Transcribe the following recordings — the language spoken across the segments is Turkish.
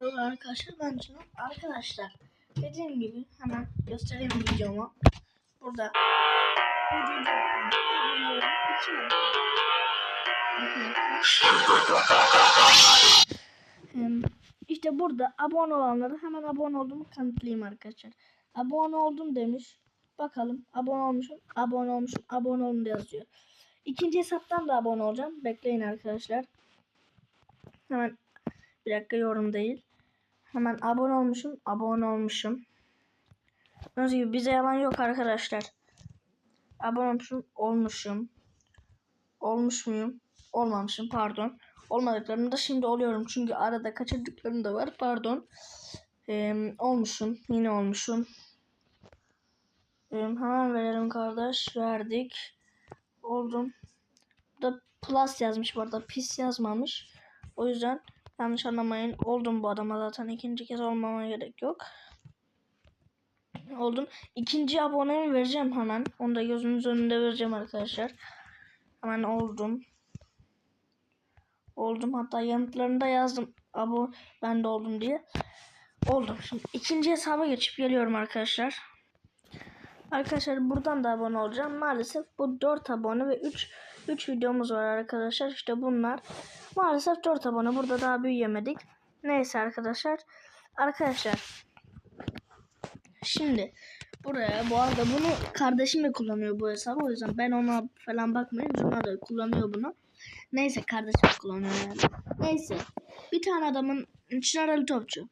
Arkadaşlar ben Cino. Arkadaşlar dediğim gibi hemen göstereyim videomu. Burada İşte burada abone olanlara hemen abone olduğumu kanıtlayayım arkadaşlar. Abone oldum demiş. Bakalım abone olmuşum, abone olmuşum, abone olun yazıyor. İkinci hesaptan da abone olacağım. Bekleyin arkadaşlar. Hemen bir dakika yorum değil. Hemen abone olmuşum. Abone olmuşum. Nasıl gibi bize yalan yok arkadaşlar. Abone olmuşum. Olmuşum. Olmuş muyum? Olmamışım pardon. Olmadıklarını da şimdi oluyorum. Çünkü arada kaçırdıklarım da var. Pardon. Ee, olmuşum. Yine olmuşum. Ee, hemen verelim kardeş. Verdik. Oldum. Da plus yazmış bu arada. Pis yazmamış. O yüzden Yanlış anlamayın. Oldum bu adama zaten. ikinci kez olmama gerek yok. Oldum. İkinci abonemi vereceğim hemen. Onu da gözünüz önünde vereceğim arkadaşlar. Hemen oldum. Oldum. Hatta yanıtlarında yazdım. Abo ben de oldum diye. Oldum. Şimdi ikinci hesaba geçip geliyorum arkadaşlar. Arkadaşlar buradan da abone olacağım. Maalesef bu 4 abone ve 3 3 videomuz var arkadaşlar. İşte bunlar. Maalesef 4 abone. Burada daha büyüyemedik. Neyse arkadaşlar. Arkadaşlar. Şimdi buraya bu arada bunu kardeşim de kullanıyor bu hesabı. O yüzden ben ona falan bakmayın. Cuma da kullanıyor bunu. Neyse kardeşim kullanıyor yani. Neyse. Bir tane adamın Çınar Topçu.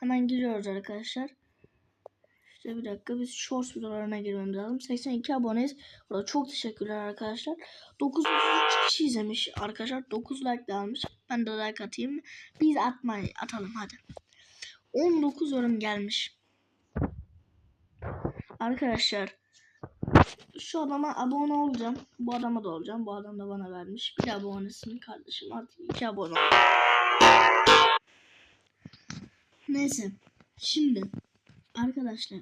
Hemen giriyoruz arkadaşlar. İşte bir dakika biz shorts videolarına girmemiz lazım. 82 aboneyiz. Burada çok teşekkürler arkadaşlar. 903 kişi izlemiş arkadaşlar. 9 like de almış. Ben de like atayım. Biz atmayı atalım hadi. 19 yorum gelmiş. Arkadaşlar şu adama abone olacağım. Bu adama da olacağım. Bu adam da bana vermiş. Bir abonesin kardeşim. Artık iki abone ol. Neyse. Şimdi arkadaşlar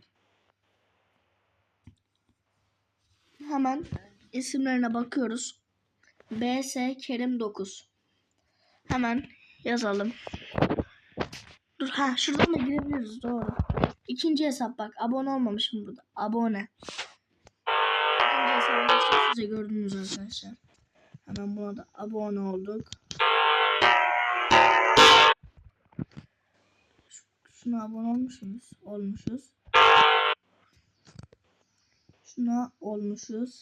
hemen isimlerine bakıyoruz. BS Kerim 9. Hemen yazalım. Dur ha şuradan da girebiliriz doğru. İkinci hesap bak abone olmamışım burada. Abone. İkinci hesap size gördünüz arkadaşlar. Hemen buna da abone olduk. Şuna abone olmuşuz. Olmuşuz. Şuna olmuşuz.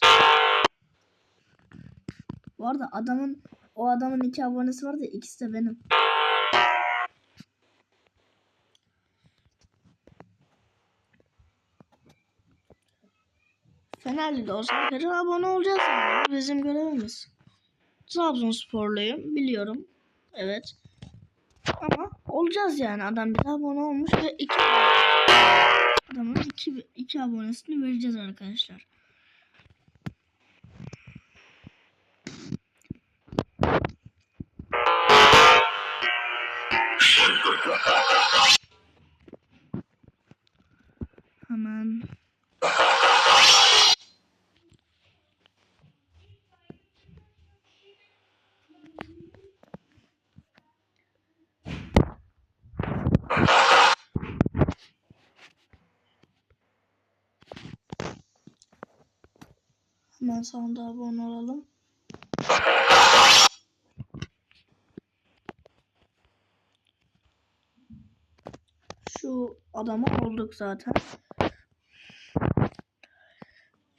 Bu arada adamın o adamın iki abonesi vardı ikisi de benim. Fenerli de olsa arkadaşlar abone olacağız. Bizim görevimiz. Trabzonsporluyum biliyorum. Evet. Ama olacağız yani. Adam bir abone olmuş ve iki adamın iki, iki abonesini vereceğiz arkadaşlar. Hemen Hemen sonunda abone olalım. Şu adama olduk zaten.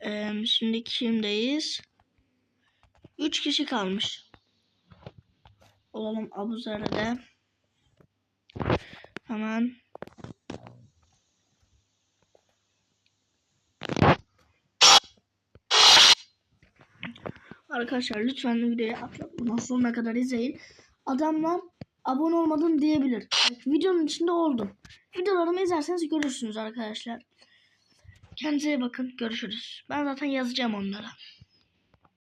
Ee, şimdi kimdeyiz? 3 kişi kalmış. Olalım Abuzer'de. Hemen Arkadaşlar lütfen videoyu atlatmadan sonuna kadar izleyin. Adamlar abone olmadım diyebilir. Videonun içinde oldum. Videolarımı izlerseniz görürsünüz arkadaşlar. Kendinize bakın. Görüşürüz. Ben zaten yazacağım onlara.